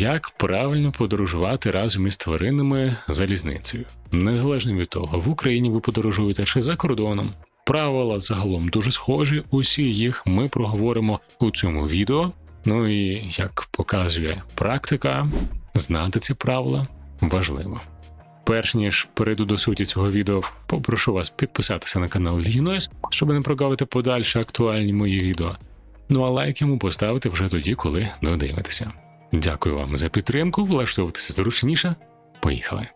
Як правильно подорожувати разом із тваринами залізницею? Незалежно від того, в Україні ви подорожуєте чи за кордоном. Правила загалом дуже схожі, усі їх ми проговоримо у цьому відео. Ну і як показує практика, знати ці правила важливо. Перш ніж перейду до суті цього відео, попрошу вас підписатися на канал Лігінойс, щоб не прогавити подальші актуальні мої відео. Ну а лайк йому поставити вже тоді, коли додивитеся. Дякую вам за підтримку, влаштовуватися зручніше. Поїхали.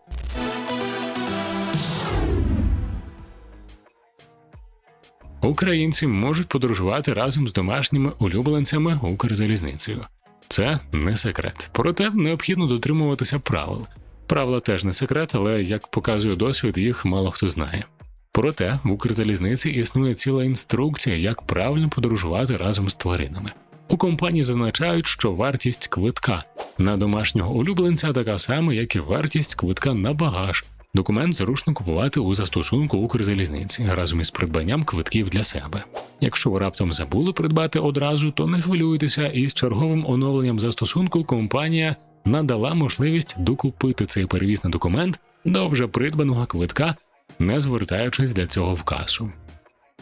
Українці можуть подорожувати разом з домашніми улюбленцями Укрзалізницею. Це не секрет. Проте необхідно дотримуватися правил. Правила теж не секрет, але як показує досвід, їх мало хто знає. Проте в Укрзалізниці існує ціла інструкція, як правильно подорожувати разом з тваринами. У компанії зазначають, що вартість квитка на домашнього улюбленця така сама, як і вартість квитка на багаж. Документ зручно купувати у застосунку Укрзалізниці разом із придбанням квитків для себе. Якщо ви раптом забули придбати одразу, то не хвилюйтеся, і з черговим оновленням застосунку компанія надала можливість докупити цей перевізний документ до вже придбаного квитка, не звертаючись для цього в касу.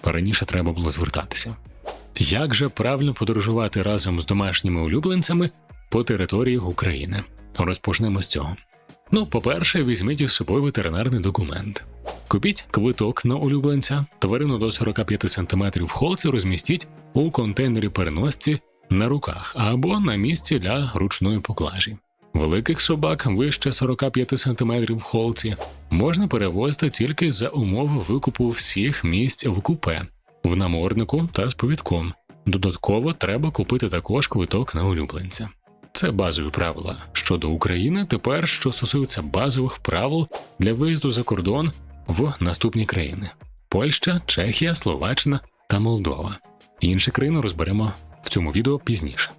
Раніше треба було звертатися. Як же правильно подорожувати разом з домашніми улюбленцями по території України? Розпочнемо з цього. Ну, по-перше, візьміть із собою ветеринарний документ. Купіть квиток на улюбленця, тварину до 45 см в холці розмістіть у контейнері переносці на руках або на місці для ручної поклажі. Великих собак вище 45 см в холці можна перевозити тільки за умови викупу всіх місць в купе, в наморднику та з повідком. Додатково треба купити також квиток на улюбленця. Це базові правила щодо України. Тепер що стосується базових правил для виїзду за кордон в наступні країни: Польща, Чехія, Словаччина та Молдова. Інші країни розберемо в цьому відео пізніше.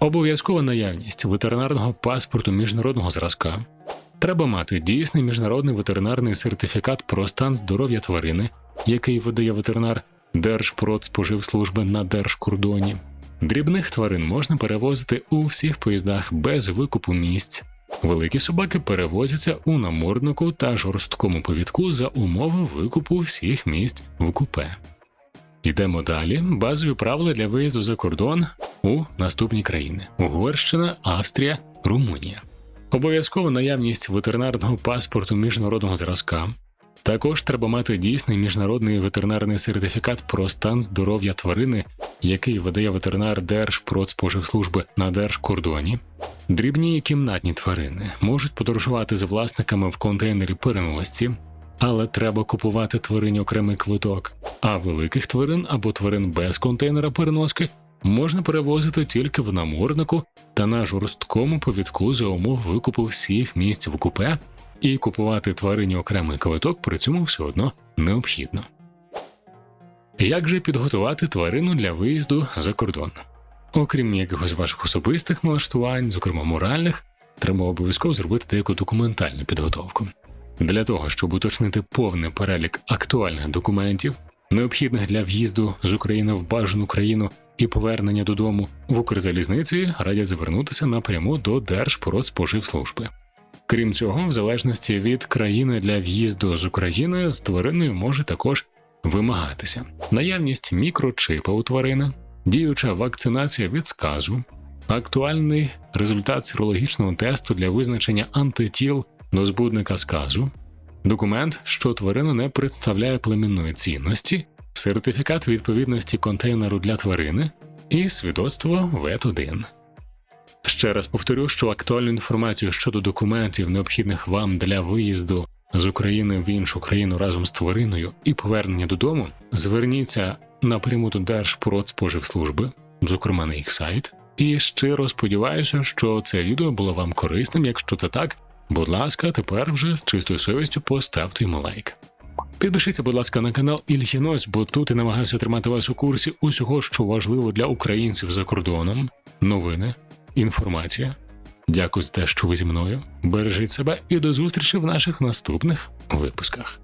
Обов'язкова наявність ветеринарного паспорту міжнародного зразка. Треба мати дійсний міжнародний ветеринарний сертифікат про стан здоров'я тварини, який видає ветеринар Держпродспоживслужби на держкордоні. Дрібних тварин можна перевозити у всіх поїздах без викупу місць. Великі собаки перевозяться у наморднику та жорсткому повідку за умови викупу всіх місць в купе. Йдемо далі. Базові правила для виїзду за кордон у наступні країни: Угорщина, Австрія, Румунія. Обов'язкова наявність ветеринарного паспорту міжнародного зразка. Також треба мати дійсний міжнародний ветеринарний сертифікат про стан здоров'я тварини, який видає ветеринар Держпродспоживслужби на держкордоні. Дрібні і кімнатні тварини можуть подорожувати з власниками в контейнері переносці, але треба купувати тварині окремий квиток. А великих тварин або тварин без контейнера переноски можна перевозити тільки в наморднику та на жорсткому повідку за умов викупу всіх місць в купе, і купувати тварині окремий квиток при цьому все одно необхідно. Як же підготувати тварину для виїзду за кордон? Окрім якихось ваших особистих налаштувань, зокрема моральних, треба обов'язково зробити деяку документальну підготовку. Для того, щоб уточнити повний перелік актуальних документів, необхідних для в'їзду з України в бажану країну і повернення додому, в Укрзалізниці радять звернутися напряму до Держпродспоживслужби. Крім цього, в залежності від країни для в'їзду з України з твариною може також вимагатися. Наявність мікрочипа у тварини, діюча вакцинація від сказу, актуальний результат сирологічного тесту для визначення антитіл до збудника сказу, документ, що тварина не представляє племінної цінності, сертифікат відповідності контейнеру для тварини і свідоцтво вет 1 Ще раз повторю, що актуальну інформацію щодо документів, необхідних вам для виїзду з України в іншу країну разом з твариною і повернення додому, зверніться напряму до Держпродспоживслужби, зокрема на їх сайт. І щиро сподіваюся, що це відео було вам корисним. Якщо це так, будь ласка, тепер вже з чистою совістю поставте йому лайк. Підпишіться, будь ласка, на канал Ільхінось, бо тут я намагаюся тримати вас у курсі усього, що важливо для українців за кордоном, новини, інформація. Дякую за те, що ви зі мною. Бережіть себе і до зустрічі в наших наступних випусках.